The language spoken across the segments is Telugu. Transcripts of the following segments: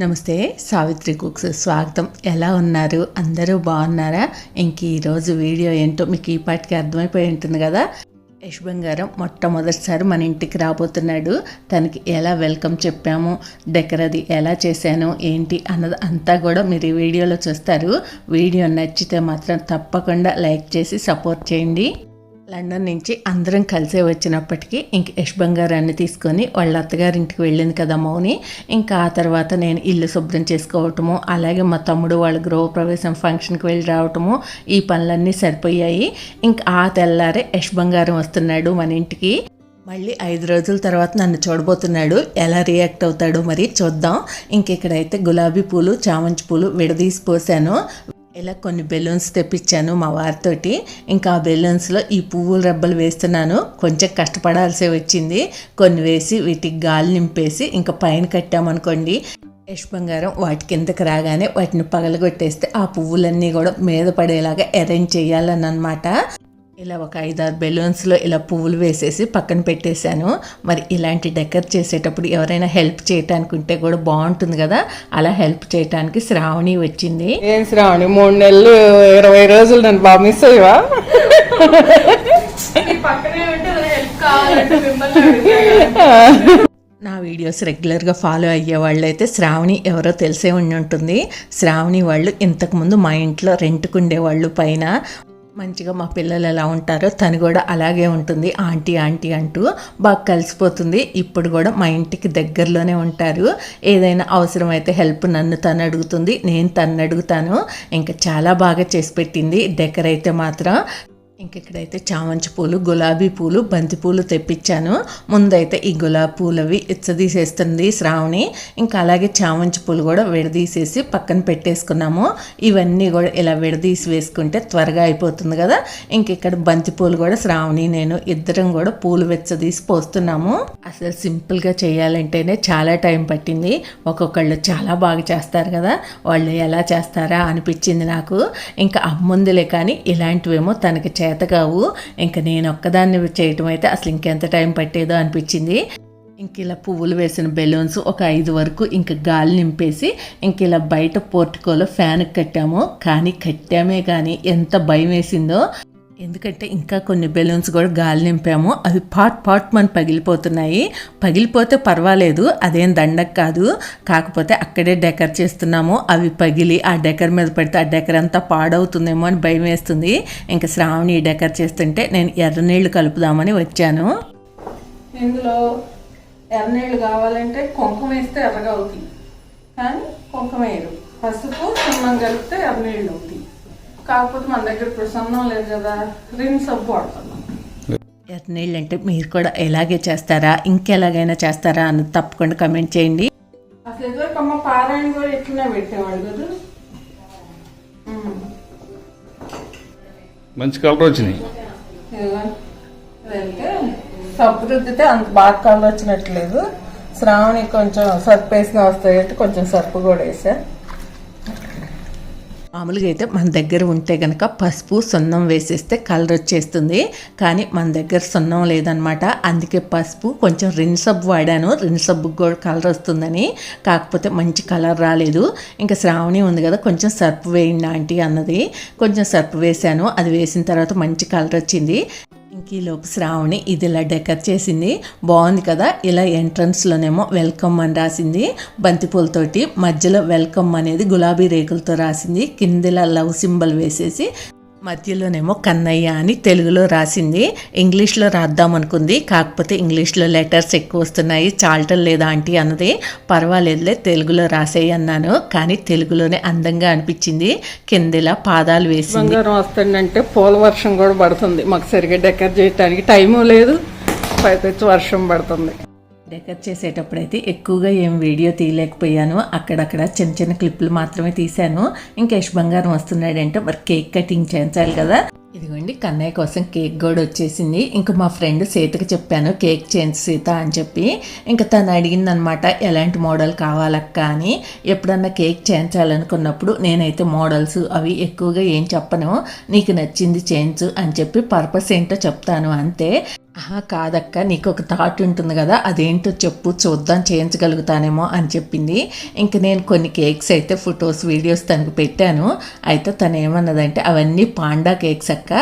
నమస్తే. సావిత్రి కుక్స్ స్వాగతం. ఎలా ఉన్నారు? అందరూ బాగున్నారా? ఇంక ఈరోజు వీడియో ఏంటో మీకు ఈ పాటికి అర్థమైపోయి ఉంటుంది కదా. యశ్ బంగారం మొట్టమొదటిసారి మన ఇంటికి రాబోతున్నాడు. తనకి ఎలా వెల్కమ్ చెప్పాము డెకరది ఎలా చేశాను ఏంటి అన్నది అంతా కూడా మీరు ఈ వీడియోలో చూస్తారు. వీడియో నచ్చితే మాత్రం తప్పకుండా లైక్ చేసి సపోర్ట్ చేయండి. లండన్ నుంచి అందరం కలిసే వచ్చినప్పటికీ ఇంక యశ్ బంగారాన్ని తీసుకొని వాళ్ళ అత్తగారింటికి వెళ్ళింది కదా మౌని. ఇంకా ఆ తర్వాత నేను ఇల్లు శుభ్రం చేసుకోవటము అలాగే మా తమ్ముడు వాళ్ళ గృహప్రవేశం ఫంక్షన్కి వెళ్ళి రావటము ఈ పనులన్నీ సరిపోయాయి. ఇంకా ఆ తెల్లారే యశ్ బంగారం వస్తున్నాడు మన ఇంటికి. మళ్ళీ ఐదు రోజుల తర్వాత నన్ను చూడబోతున్నాడు. ఎలా రియాక్ట్ అవుతాడో మరి చూద్దాం. ఇంక ఇక్కడైతే గులాబీ పూలు చామంతి పూలు విడదీసి పోసాను ఇలా కొన్ని బెలూన్స్ తెప్పించాను మా వారితోటి. ఇంకా ఆ బెలూన్స్లో ఈ పువ్వుల రబ్బలు వేస్తున్నాను. కొంచెం కష్టపడాల్సి వచ్చింది. కొన్ని వేసి వీటికి గాలి నింపేసి ఇంకా పైన కట్టామనుకోండి. యష్ బంగారం వాటి కిందకి రాగానే వాటిని పగలగొట్టేస్తే ఆ పువ్వులన్నీ కూడా మీద పడేలాగా అరేంజ్ చేయాలని అనమాట ఇలా ఒక ఐదారు బెలూన్స్లో ఇలా పువ్వులు వేసేసి పక్కన పెట్టేశాను. మరి ఇలాంటి డెకర్ చేసేటప్పుడు ఎవరైనా హెల్ప్ చేయటానికి ఉంటే కూడా బాగుంటుంది కదా. అలా హెల్ప్ చేయటానికి శ్రావణి వచ్చింది. ఏం శ్రావణి? మూడు నెలలు ఇరవై రోజులు నన్ను బాగా మిస్ అయ్యవా? నా వీడియోస్ రెగ్యులర్గా ఫాలో అయ్యే వాళ్ళు అయితే శ్రావణి ఎవరో తెలిసే ఉండి ఉంటుంది శ్రావణి వాళ్ళు ఇంతకుముందు మా ఇంట్లో రెంట్కుండే వాళ్ళు పైన. మంచిగా మా పిల్లలు ఎలా ఉంటారో తను కూడా అలాగే ఉంటుంది. ఆంటీ ఆంటీ అంటూ బాగా కలిసిపోతుంది. ఇప్పుడు కూడా మా ఇంటికి దగ్గరలోనే ఉంటారు. ఏదైనా అవసరమైతే హెల్ప్ నన్ను తను అడుగుతుంది. నేను తను అడుగుతాను. ఇంకా చాలా బాగా చేసి పెట్టింది. డెకర్ అయితే మాత్రం ఇంకెక్కడైతే చామంతి పూలు గులాబీ పూలు బంతి పూలు తెప్పించాను ముందైతే ఈ గులాబీ పూలవి ఇచ్చదీసేస్తుంది శ్రావణి. ఇంకా అలాగే చామంతి పూలు కూడా విడదీసేసి పక్కన పెట్టేసుకున్నాము. ఇవన్నీ కూడా ఇలా విడదీసి వేసుకుంటే త్వరగా అయిపోతుంది కదా. ఇంక ఇక్కడ బంతి పూలు కూడా శ్రావణి నేను ఇద్దరం కూడా పూలు వెచ్చదీసి పోస్తున్నాము. అసలు సింపుల్గా చేయాలంటేనే చాలా టైం పట్టింది. ఒక్కొక్కళ్ళు చాలా బాగా చేస్తారు కదా. వాళ్ళు ఎలా చేస్తారా అనిపించింది నాకు. ఇంకా అమ్ముందిలే కానీ ఇలాంటివేమో తనకి చే కావు ఇంకా నేను ఒక్కదాన్ని చేయటం అయితే అసలు ఇంకెంత టైం పట్టేదో అనిపించింది. ఇంక ఇలా పువ్వులు వేసిన బెలూన్స్ ఒక ఐదు వరకు ఇంక గాలి నింపేసి ఇంక ఇలా బయట పోర్టుకోలో ఫ్యాన్ కట్టాము. కానీ కట్టామే కానీ ఎంత భయం వేసిందో. ఎందుకంటే ఇంకా కొన్ని బెలూన్స్ కూడా గాలి నింపాము. అవి పాట్ పాట్ మన పగిలిపోతున్నాయి. పగిలిపోతే పర్వాలేదు అదేం దండకు కాదు. కాకపోతే అక్కడే డెకర్ చేస్తున్నాము. అవి పగిలి ఆ డెకర్ మీద పడితే ఆ డెకర్ అంతా పాడవుతుందేమో అని భయం వేస్తుంది. ఇంకా శ్రావణి డెకర్ చేస్తుంటే నేను ఎర్ర నీళ్ళు కలుపుదామని వచ్చాను. ఇందులో ఎర్రనీళ్ళు కావాలంటే కుంకుమ వేస్తే ఎర్రగా అవుతాయి. కానీ కుంకుమ వేయరు. పసుపు సున్నం కలిపితే ఎర్రనీళ్ళు అవుతాయి. కాకపోతే మన దగ్గర ఇప్పుడు సున్నం లేదు కదా. రిన్ సబ్బు వాడుతున్నాం ఎర్ర నీళ్ళు అంటే మీరు కూడా ఎలాగే చేస్తారా? ఇంకెలాగైనా చేస్తారా అని తప్పకుండా కమెంట్ చేయండి. అసలు ఇదివరకు అమ్మ పారాయణ కూడా ఎట్లనే పెట్టేవాడు కదా. మంచి కలర్ వచ్చినాయి. సబ్బు రుద్దితే అంత బాగా కళ్ళు వచ్చినట్లేదు. శ్రావణి కొంచెం సర్పు వేసిన వస్తాయంటే కొంచెం సర్పు కూడా వేసా. మామూలుగా అయితే మన దగ్గర ఉంటే గనక పసుపు సున్నం వేసేస్తే కలర్ వచ్చేస్తుంది. కానీ మన దగ్గర సున్నం లేదనమాట అందుకే పసుపు కొంచెం రిన్ సబ్బు వాడాను. రిన్ సబ్బుకి కూడా కలర్ వస్తుందని. కాకపోతే మంచి కలర్ రాలేదు. ఇంకా శ్రావణి ఉంది కదా కొంచెం సర్పు వేయండి ఆంటీ అన్నది. కొంచెం సర్పు వేశాను. అది వేసిన తర్వాత మంచి కలర్ వచ్చింది. ఇంకీలోపు శ్రావణి ఇది ఇలా డెకర్ చేసింది. బాగుంది కదా? ఇలా ఎంట్రన్స్లోనేమో వెల్కమ్ అని రాసింది. బంతిపూలతోటి మధ్యలో వెల్కమ్ అనేది గులాబీ రేకులతో రాసింది. కిందిలా లవ్ సింబల్ వేసేసి మధ్యలోనేమో కన్నయ్య అని తెలుగులో రాసింది. ఇంగ్లీష్లో రాద్దాం అనుకుంది. కాకపోతే ఇంగ్లీష్లో లెటర్స్ ఎక్కువ వస్తున్నాయి. చాలటం లేదా ఆంటీ అన్నది. పర్వాలేదులే తెలుగులో రాసేయి అన్నాను. కానీ తెలుగులోనే అందంగా అనిపించింది. కిందిలా పాదాలు వేసి బంగారం వస్తుందంటే పూల వర్షం కూడా పడుతుంది. మాకు సరిగ్గా డెకర్ చేయడానికి టైము లేదు. పైపెచ్చి వర్షం పడుతుంది. డెకర్ చేసేటప్పుడైతే ఎక్కువగా ఏం వీడియో తీయలేకపోయాను. అక్కడక్కడ చిన్న చిన్న క్లిప్లు మాత్రమే తీశాను. ఇంకా యశ్ బంగారం వస్తున్నాడంటే మరి కేక్ కటింగ్ చేయించాలి కదా. ఇదిగోండి కన్నయ్య కోసం కేక్ కూడా వచ్చేసింది. ఇంకా మా ఫ్రెండ్ సీతకి చెప్పాను కేక్ చేయించు సీత అని చెప్పి. ఇంకా తను అడిగిందనమాట ఎలాంటి మోడల్ కావాలక్క అని. ఎప్పుడన్నా కేక్ చేయించాలనుకున్నప్పుడు నేనైతే మోడల్స్ అవి ఎక్కువగా ఏం చెప్పను. నీకు నచ్చింది చేయించు అని చెప్పి పర్పస్ ఏంటో చెప్తాను అంతే. కాదక్క నీకు ఒక థాట్ ఉంటుంది కదా అదేంటో చెప్పు చూద్దాం చేయించగలుగుతానేమో అని చెప్పింది. ఇంక నేను కొన్ని కేక్స్ అయితే ఫొటోస్ వీడియోస్ తనకు పెట్టాను. అయితే తను ఏమన్నదంటే అవన్నీ పాండా కేక్స్ అక్క.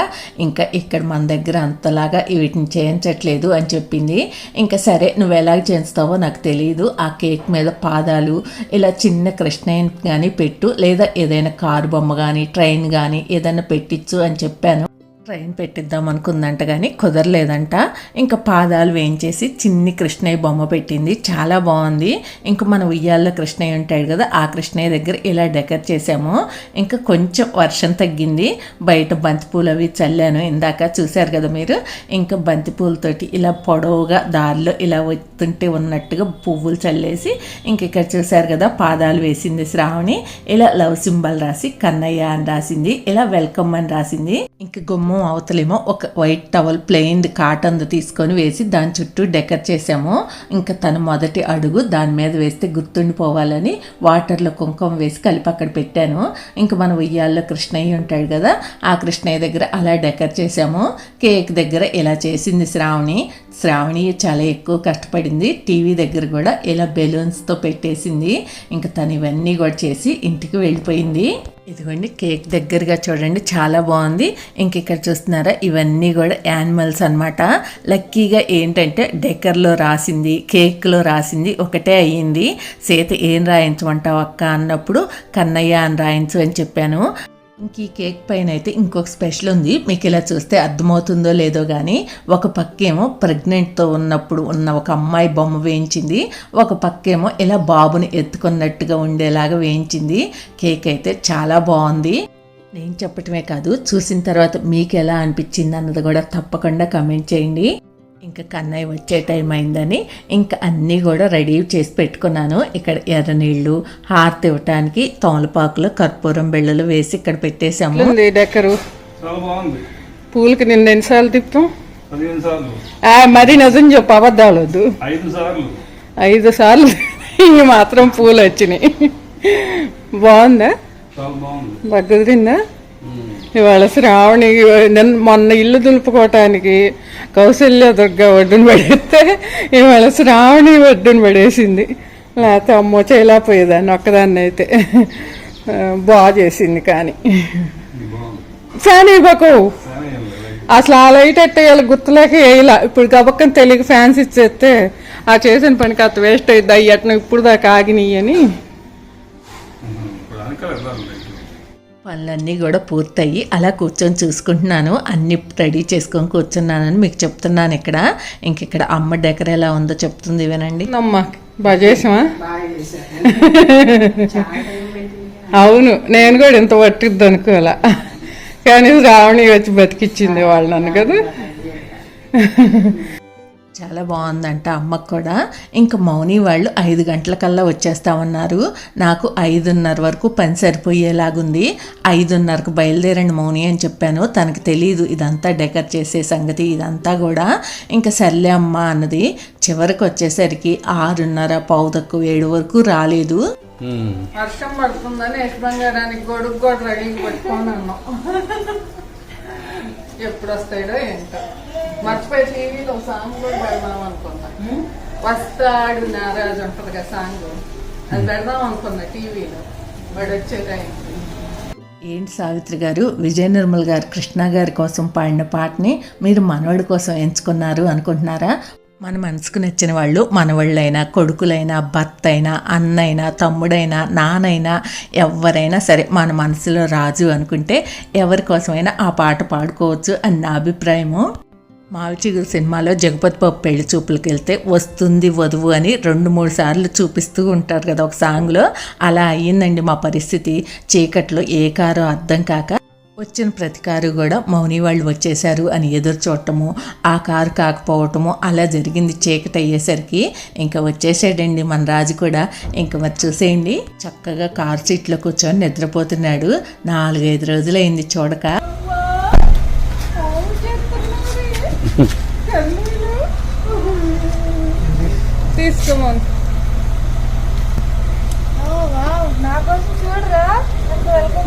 ఇంకా ఇక్కడ మన దగ్గర అంతలాగా వీటిని చేయించట్లేదు అని చెప్పింది. ఇంకా సరే నువ్వు ఎలా చేయిస్తావో నాకు తెలియదు ఆ కేక్ మీద పాదాలు ఇలా చిన్న కృష్ణయ్య కానీ పెట్టు. లేదా ఏదైనా కారు బొమ్మ కానీ ట్రైన్ కానీ ఏదైనా పెట్టించు అని చెప్పాను. ట్రైన్ పెట్టిద్దాం అనుకుందంట కానీ కుదరలేదంట. ఇంకా పాదాలు వేయించేసి చిన్ని కృష్ణయ్య బొమ్మ పెట్టింది. చాలా బాగుంది. ఇంకా మన ఉయ్యాల్లో కృష్ణయ్య ఉంటాడు కదా ఆ కృష్ణయ్య దగ్గర ఇలా డెకర్ చేసాము ఇంకా కొంచెం వర్షం తగ్గింది. బయట బంతిపూలు అవి చల్లాను. ఇందాక చూశారు కదా మీరు? ఇంకా బంతిపూలతోటి ఇలా పొడవుగా దారిలో ఇలా వస్తుంటే ఉన్నట్టుగా పువ్వులు చల్లేసి ఇంక ఇక్కడ చూశారు కదా పాదాలు వేసింది శ్రావణి. ఇలా లవ్ సింబల్ రాసి కన్నయ్య అని రాసింది. ఇలా వెల్కమ్ అని రాసింది. ఇంక గుమ్మం అవతలేమో ఒక వైట్ టవల్ ప్లెయిన్ కాటన్ తీసుకొని వేసి దాని చుట్టూ డెకర్ చేసాము. ఇంకా తన మొదటి అడుగు దాని మీద వేస్తే గుర్తుండిపోవాలని వాటర్లో కుంకుమ వేసి కలిపి అక్కడ పెట్టాను. ఇంకా మన ఉయ్యాల్లో కృష్ణయ్య ఉంటాడు కదా ఆ కృష్ణయ్య దగ్గర అలా డెకర్ చేసాము. కేక్ దగ్గర ఇలా చేసింది శ్రావణి. శ్రావణి చాలా ఎక్కువ కష్టపడింది. టీవీ దగ్గర కూడా ఇలా బెలూన్స్తో పెట్టేసింది. ఇంకా తను ఇవన్నీ కూడా చేసి ఇంటికి వెళ్ళిపోయింది. ఇదిగోండి కేక్ దగ్గరగా చూడండి చాలా బాగుంది. ఇంక ఇక్కడ చూస్తున్నారా ఇవన్నీ కూడా యానిమల్స్ అన్నమాట. లక్కీగా ఏంటంటే డెకర్లో రాసింది కేక్లో రాసింది ఒకటే అయ్యింది. సీత ఏం రాయించమంటావు అక్క అన్నప్పుడు కన్నయ్య అని రాయించు అని చెప్పాను. ఇంక ఈ కేక్ పైన అయితే ఇంకొక స్పెషల్ ఉంది. మీకు ఇలా చూస్తే అర్థమవుతుందో లేదో కానీ ఒక పక్కేమో ప్రెగ్నెంట్తో ఉన్నప్పుడు ఉన్న ఒక అమ్మాయి బొమ్మ వేయించింది. ఒక పక్కేమో ఇలా బాబుని ఎత్తుకున్నట్టుగా ఉండేలాగా వేయించింది. కేక్ అయితే చాలా బాగుంది. నేను చెప్పటమే కాదు చూసిన తర్వాత మీకు ఎలా అనిపించింది అన్నది కూడా తప్పకుండా కమెంట్ చేయండి. ఇంకా కన్నయ్య వచ్చే టైం అయిందని ఇంకా అన్నీ కూడా రెడీ చేసి పెట్టుకున్నాను. ఇక్కడ ఎర్ర నీళ్ళు హారతి ఇవ్వటానికి తోమలపాకులో కర్పూరం బెళ్ళలు వేసి ఇక్కడ పెట్టేశాము. ఉంది డెక్కరు చాలా బాగుంది. పూలకి నిన్న ఎన్నిసార్లు తిప్పాం మరి నిజం చెప్పు అబద్ధాలు వద్దు. ఐదు సార్లు. ఈ మాత్రం పూలు వచ్చినాయి. బాగుందా? చాలా బాగుంది. బాగా కుదిరిందా ఇవాళ శ్రావణి మొన్న ఇల్లు దులుపుకోవటానికి కౌశల్య దుర్గ ఒడ్డున పడేస్తే ఇవాళ శ్రావణి ఒడ్డున పడేసింది. లేకపోతే అమ్మో చేయలేకపోయేదాన్ని ఒక్కదాన్ని అయితే. బాగా చేసింది కానీ. ఫ్యాన్ ఇవ్వకు. అసలు ఆ లైట్ ఎట్టేయాలి గుర్తులేక వేయలా ఇప్పుడు గబక్కని తెలియక ఫ్యాన్స్ ఇచ్చేస్తే ఆ చేసిన పనికి అంత వేస్ట్ అయ్యి అయ్యట్న ఇప్పుడు దాకా ఆగినాయి అని పనులన్నీ కూడా పూర్తయ్యి అలా కూర్చొని చూసుకుంటున్నాను. అన్ని రెడీ చేసుకొని కూర్చున్నానని మీకు చెప్తున్నాను ఇక్కడ. ఇంక ఇక్కడ అమ్మ డెకర్ ఎలా ఉందో చెప్తుంది వినండి. అమ్మా బాగా చేసామా అవును నేను కూడా ఇంత పట్టిద్ది అనుకోవాలా. కానీ రావణి వచ్చి బతికిచ్చింది వాళ్ళు నన్ను కదా. చాలా బాగుందంట అమ్మకు కూడా. ఇంకా మౌని వాళ్ళు ఐదు గంటలకల్లా వచ్చేస్తామన్నారు. నాకు ఐదున్నర వరకు పని సరిపోయేలాగుంది. ఐదున్నరకు బయలుదేరండి మౌని అని చెప్పాను. తనకు తెలియదు ఇదంతా డెకర్ చేసే సంగతి ఇదంతా కూడా. ఇంకా సర్లే అమ్మ అన్నది. చివరికి వచ్చేసరికి ఆరున్నర పావు తక్కువ ఏడు వరకు రాలేదు. వర్షం పడుతుందని యశ్ బంగారానికి గొడుగు కూడా ఎప్పుడు వస్తాడో ఏంటో. మర్చిపోయి టీవీలో సాంగ్ కూడా పెడదాం అనుకున్నా. వస్తాడు నారాజు ఉంటది కదా సాంగ్ అది పెడదాం అనుకున్నా టీవీలో. వాడు వచ్చే టైంకి ఏంటి సావిత్రి గారు? విజయ నిర్మల్ గారు కృష్ణ గారి కోసం పాడిన పాటని మీరు మనవడి కోసం ఎంచుకున్నారు అనుకుంటున్నారా? మన మనసుకు నచ్చిన వాళ్ళు మనవాళ్ళైనా కొడుకులైనా భర్త అయినా అన్నైనా తమ్ముడైనా నానైనా ఎవరైనా సరే మన మనసులో రాజు అనుకుంటే ఎవరి కోసమైనా ఆ పాట పాడుకోవచ్చు అని నా అభిప్రాయము మావిచిగురు సినిమాలో జగపతి బాబు పెళ్ళి చూపులకు వెళ్తే వస్తుంది వధువు అని రెండు మూడు సార్లు చూపిస్తూ ఉంటారు కదా ఒక సాంగ్లో. అలా అయ్యిందండి మా పరిస్థితి. చీకట్లో ఏ కారో అర్థం కాక వచ్చిన ప్రతి కారు కూడా మౌని వాళ్ళు వచ్చేసారు అని ఎదురు చూడటము ఆ కారు కాకపోవటము అలా జరిగింది చీకటి అయ్యేసరికి. ఇంకా వచ్చేసాడండి మన రాజు కూడా. ఇంకా మరి చూసేయండి. చక్కగా కారు సీట్లో కూర్చొని నిద్రపోతున్నాడు. నాలుగైదు రోజులైంది చూడక. తీసుకోమని.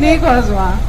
నీకోసమా?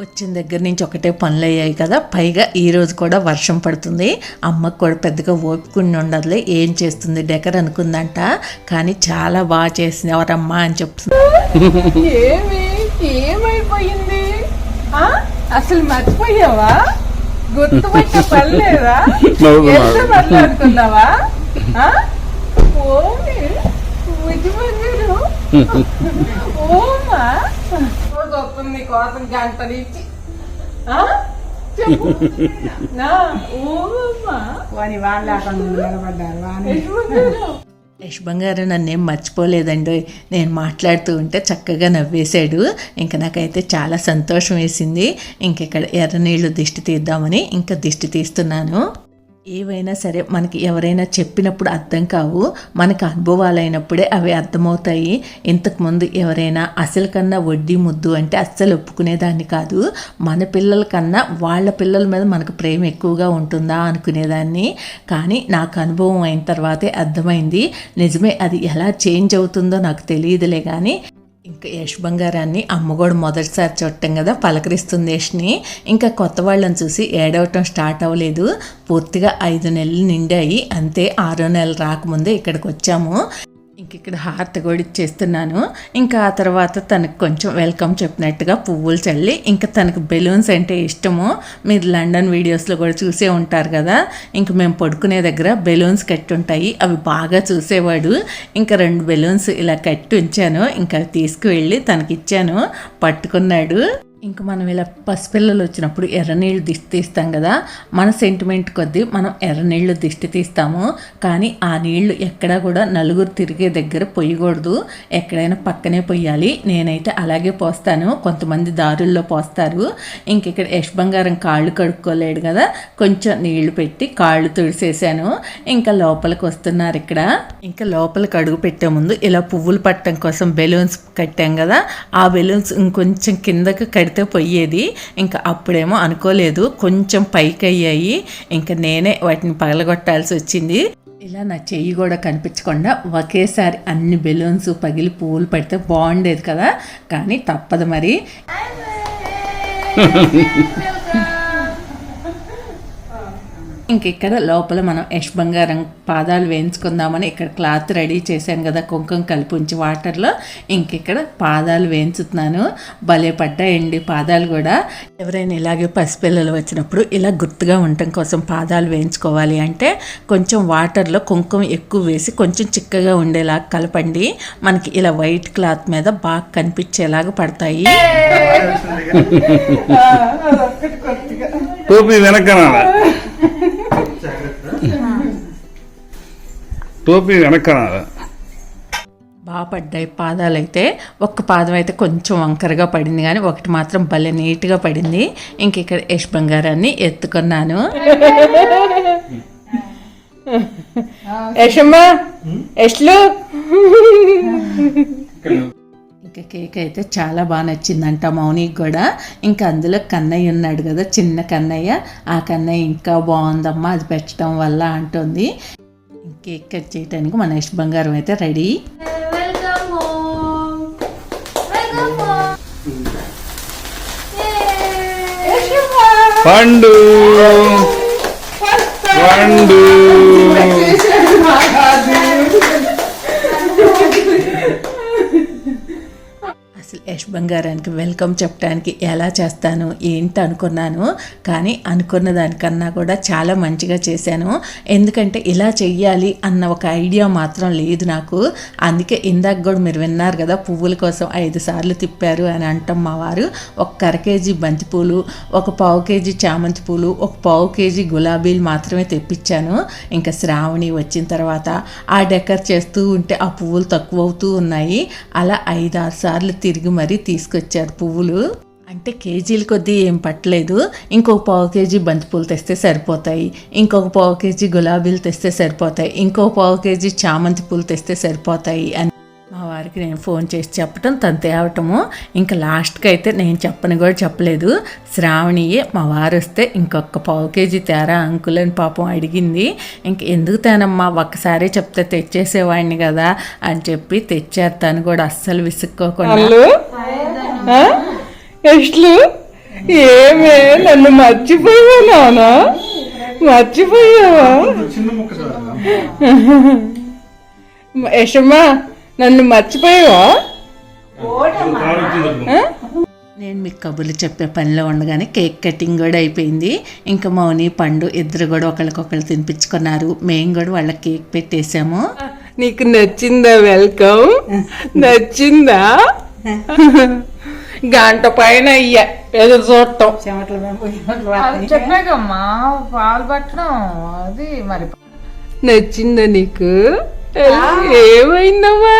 వచ్చిన దగ్గర నుంచి ఒకటే పనులు అయ్యాయి కదా. పైగా ఈ రోజు కూడా వర్షం పడుతుంది. అమ్మకు కూడా పెద్దగా ఓపికండి ఉండదులే. ఏం చేస్తుంది? డెకర్ అనుకుందంట. కానీ చాలా బాగా చేసింది. ఎవరమ్మా అని చెప్తుంది. ఏమి? ఏమైపోయింది? ఆ? అసలు మర్చిపోయావా? గుర్తుపట్ట పర్లేదా మాట్లాడుకున్నావా? వస్తుంది నీ కోసం గంట నుంచి యశ్ బంగారు నన్నేం మర్చిపోలేదండి. నేను మాట్లాడుతూ ఉంటే చక్కగా నవ్వేశాడు. ఇంకా నాకైతే చాలా సంతోషం వేసింది. ఇంక ఇక్కడ ఎర్ర నీళ్ళు దిష్టి తీద్దామని ఇంకా దిష్టి తీస్తున్నాను. ఏవైనా సరే మనకి ఎవరైనా చెప్పినప్పుడు అర్థం కావు. మనకు అనుభవాలైనప్పుడే అవి అర్థమవుతాయి. ఇంతకుముందు ఎవరైనా అసలు కన్నా వడ్డీ ముద్దు అంటే అస్సలు ఒప్పుకునేదాన్ని కాదు. మన పిల్లల కన్నా వాళ్ళ పిల్లల మీద మనకు ప్రేమ ఎక్కువగా ఉంటుందా అనుకునేదాన్ని. కానీ నాకు అనుభవం అయిన తర్వాతే అర్థమైంది. నిజమే అది ఎలా చేంజ్ అవుతుందో నాకు తెలియదులే కానీ ఇంకా యష్ బంగారాన్ని అమ్మ కూడా మొదటిసారి చూడటం కదా పలకరిస్తుంది యష్ని. ఇంకా కొత్త వాళ్ళని చూసి ఏడవటం స్టార్ట్ అవ్వలేదు. పూర్తిగా ఐదు నెలలు నిండాయి. అంతే ఆరో నెలలు రాకముందే ఇక్కడికి వచ్చాము. ఇంక ఇక్కడ హార్త్ కూడా ఇచ్చేస్తున్నాను. ఇంకా ఆ తర్వాత తనకు కొంచెం వెల్కమ్ చెప్పినట్టుగా పువ్వులు చల్లి ఇంకా తనకు బెలూన్స్ అంటే ఇష్టము. మీరు లండన్ వీడియోస్లో కూడా చూసే ఉంటారు కదా. ఇంక మేము పడుకునే దగ్గర బెలూన్స్ కట్టి ఉంటాయి అవి బాగా చూసేవాడు. ఇంకా రెండు బెలూన్స్ ఇలా కట్టి ఉంచాను ఇంకా తీసుకువెళ్ళి తనకి ఇచ్చాను పట్టుకున్నాడు. ఇంక మనం ఇలా పసిపిల్లలు వచ్చినప్పుడు ఎర్రనీళ్ళు దిష్టి తీస్తాం కదా మన సెంటిమెంట్ కొద్దీ మనం ఎర్రనీళ్ళు దిష్టి తీస్తాము. కానీ ఆ నీళ్ళు ఎక్కడా కూడా నలుగురు తిరిగే దగ్గర పొయ్యకూడదు ఎక్కడైనా పక్కనే పొయ్యాలి నేనైతే అలాగే పోస్తాను. కొంతమంది దారుల్లో పోస్తారు. ఇంక ఇక్కడ యశ్ బంగారం కాళ్ళు కడుక్కోలేడు కదా కొంచెం నీళ్ళు పెట్టి కాళ్ళు తుడిసేసాను. ఇంకా లోపలికి వస్తున్నారు ఇక్కడ. ఇంకా లోపలికి అడుగు పెట్టే ముందు ఇలా పువ్వులు పట్టడం కోసం బెలూన్స్ కట్టాం కదా ఆ బెలూన్స్ ఇంకొంచెం కిందకి పెడితే పోయేది. ఇంకా అప్పుడేమో అనుకోలేదు. కొంచెం పైకి అయ్యాయి ఇంకా నేనే వాటిని పగలగొట్టాల్సి వచ్చింది. ఇలా నా చెయ్యి కూడా కనిపించకుండా ఒకేసారి అన్ని బెలూన్స్ పగిలి పూలు పడితే బాగుండేది కదా. కానీ తప్పదు మరి. ఇంక ఇక్కడ లోపల మనం యష్ బంగారం పాదాలు వేయించుకుందామని ఇక్కడ క్లాత్ రెడీ చేశాను కదా కుంకుమ కలిపి ఉంచి వాటర్లో. ఇంక ఇక్కడ పాదాలు వేయించుతున్నాను. భలే పడ్డాయండి పాదాలు కూడా. ఎవరైనా ఇలాగే పసిపిల్లలు వచ్చినప్పుడు ఇలా గుర్తుగా ఉండటం కోసం పాదాలు వేయించుకోవాలి అంటే కొంచెం వాటర్లో కుంకుమ ఎక్కువ వేసి కొంచెం చిక్కగా ఉండేలాగా కలపండి. మనకి ఇలా వైట్ క్లాత్ మీద బాగా కనిపించేలాగా పడతాయి. టోపీ వెనక్కనాల టోపీ వెనక్కనాల బాగా పడ్డాయి పాదాలు అయితే ఒక్క పాదం అయితే కొంచెం వంకరగా పడింది కానీ ఒకటి మాత్రం భలే నీట్గా పడింది. ఇంక ఇక్కడ యష్ బంగారాన్ని ఎత్తుకున్నాను. యశమ్మా యశ్లు ఇంకా కేక్ అయితే చాలా బాగా నచ్చిందంట మౌనికి కూడా. ఇంకా అందులో కన్నయ్య ఉన్నాడు కదా చిన్న కన్నయ్య. ఆ కన్నయ్య ఇంకా బాగుందమ్మా అది పెట్టడం వల్ల అంటుంది. కేక్ కట్ చేయడానికి మన యష్ బంగారం అయితే ready. Welcome home welcome home పండు. పండు. యశ్ యష్ బంగారానికి వెల్కమ్ చెప్పడానికి ఎలా చేస్తాను ఏంటి అనుకున్నాను. కానీ అనుకున్న దానికన్నా కూడా చాలా మంచిగా చేశాను. ఎందుకంటే ఇలా చెయ్యాలి అన్న ఒక ఐడియా మాత్రం లేదు నాకు. అందుకే ఇందాక కూడా మీరు విన్నారు కదా పువ్వుల కోసం ఐదు సార్లు తిప్పారు అని అంటాం మా వారు. ఒక అర కేజీ బంతిపూలు ఒక పావు కేజీ చామంతి పూలు ఒక పావు కేజీ గులాబీలు మాత్రమే తెప్పించాను. ఇంకా శ్రావణి వచ్చిన తర్వాత ఆ డెకర్ చేస్తూ ఉంటే ఆ పువ్వులు తక్కువ అవుతూ ఉన్నాయి. అలా ఐదు ఆరు సార్లు తిరిగి మరీ తీసుకొచ్చారు పువ్వులు. అంటే కేజీల కొద్దీ ఏం పట్టలేదు. ఇంకొక పావు కేజీ బంతిపూలు తెస్తే సరిపోతాయి. ఇంకొక పావు కేజీ గులాబీలు తెస్తే సరిపోతాయి. ఇంకొక పావు కేజీ చామంతి పూలు తెస్తే సరిపోతాయి అని వారికి నేను ఫోన్ చేసి చెప్పటం తను తేవటము ఇంకా లాస్ట్కి అయితే నేను చెప్పని కూడా చెప్పలేదు. శ్రావణియే మా వారు వస్తే ఇంకొక పావు కేజీ తేరా అంకుల్ అని పాపం అడిగింది. ఇంక ఎందుకు తేనమ్మా ఒక్కసారి చెప్తే తెచ్చేసేవాడిని కదా అని చెప్పి తెచ్చారు తను కూడా అస్సలు విసుక్కోకుండా? ఎట్లు ఏమే? నన్ను మర్చిపోయావా నాన్న మర్చిపోయావా? యశమ్మా నన్ను మర్చిపోయావా? నేను మీకు కబుర్లు చెప్పే పనిలో ఉండగానే కేక్ కటింగ్ కూడా అయిపోయింది. ఇంకా మౌని పండు ఇద్దరు కూడా ఒకరికొకరు తినిపించుకున్నారు. మేము కూడా వాళ్ళ కేక్ పెట్టేశాము. నీకు నచ్చిందా వెల్కమ్? నచ్చిందా? గంట పైన అయ్యా ఎదురు చూడటం. చెప్పాకమ్మా పాలు పట్టడం అది మరి నచ్చిందా నీకు? ఏమైందమ్మా?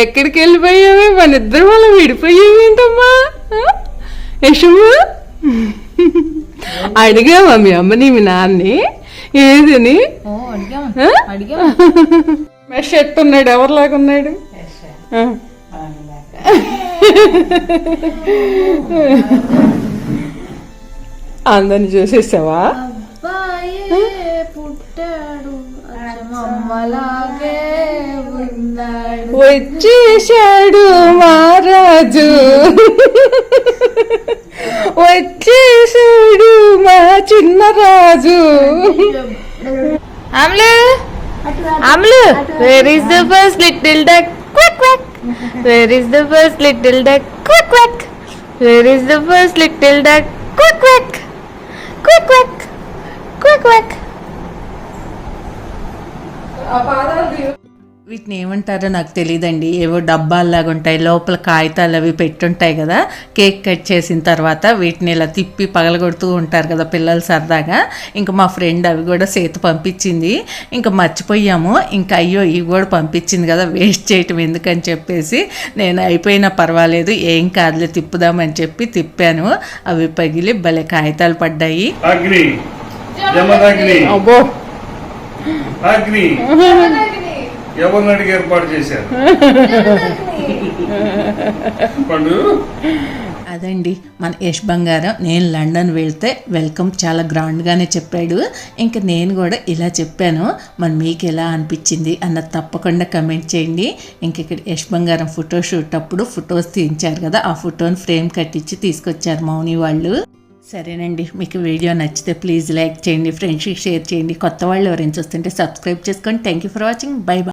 ఎక్కడికి వెళ్ళిపోయావే? మన ఇద్దరు వాళ్ళు విడిపోయావేంటమ్మా? యశమ్మా అడిగావా మీ అమ్మని మీ నాన్ని ఏదని? అడిగాం మెష్ ఎట్టున్నాడు? ఎవరిలాగా ఉన్నాడు. అందరిని చూసేసావా? పుట్టాడు. అమ్మలాగే ఉన్నాడు. వచ్చేసాడు మహారాజు. వచ్చేసాడు మా చిన్న రాజు. అమలు అమలు. Where is the first little duck quack quack where is the first little duck quack quack where is the first little duck quack quack quack quack quack quack వీటిని ఏమంటారో నాకు తెలియదండి ఏవో డబ్బాల్లాగా ఉంటాయి. లోపల కాగితాలు అవి పెట్టుంటాయి కదా. కేక్ కట్ చేసిన తర్వాత వీటిని ఇలా తిప్పి పగలగొడుతూ ఉంటారు కదా పిల్లలు సరదాగా. ఇంకా మా ఫ్రెండ్ అవి కూడా సేతు పంపించింది. ఇంకా మర్చిపోయాము. ఇంకా అయ్యో ఇవి కూడా పంపించింది కదా వేస్ట్ చేయటం ఎందుకని చెప్పేసి నేను అయిపోయినా పర్వాలేదు. ఏం కాదులే తిప్పుదామని చెప్పి తిప్పాను. అవి పగిలి భలే కాగితాలు పడ్డాయి. అబ్బో. అగ్ని. ఎవరిని అడిగి ఏర్పాటు చేశారు? పండు. అదండి మన యష్ బంగారం. నేను లండన్ వెళ్తే వెల్కమ్ చాలా గ్రాండ్గానే చెప్పాడు. ఇంకా నేను కూడా ఇలా చెప్పాను. మరి మీకు ఎలా అనిపించింది అన్నది తప్పకుండా కమెంట్ చేయండి. ఇంక ఇక్కడ యష్ బంగారం ఫోటో షూట్ అప్పుడు ఫొటోస్ తీయించారు కదా ఆ ఫోటోని ఫ్రేమ్ కట్టించి తీసుకొచ్చారు మౌని వాళ్ళు. సరేనండి మీకు వీడియో నచ్చితే ప్లీజ్ లైక్ చేయండి ఫ్రెండ్స్కి షేర్ చేయండి కొత్త వాళ్ళు ఎవరైనా చూస్తుంటే సబ్స్క్రైబ్ చేసుకోండి thank you for watching bye bye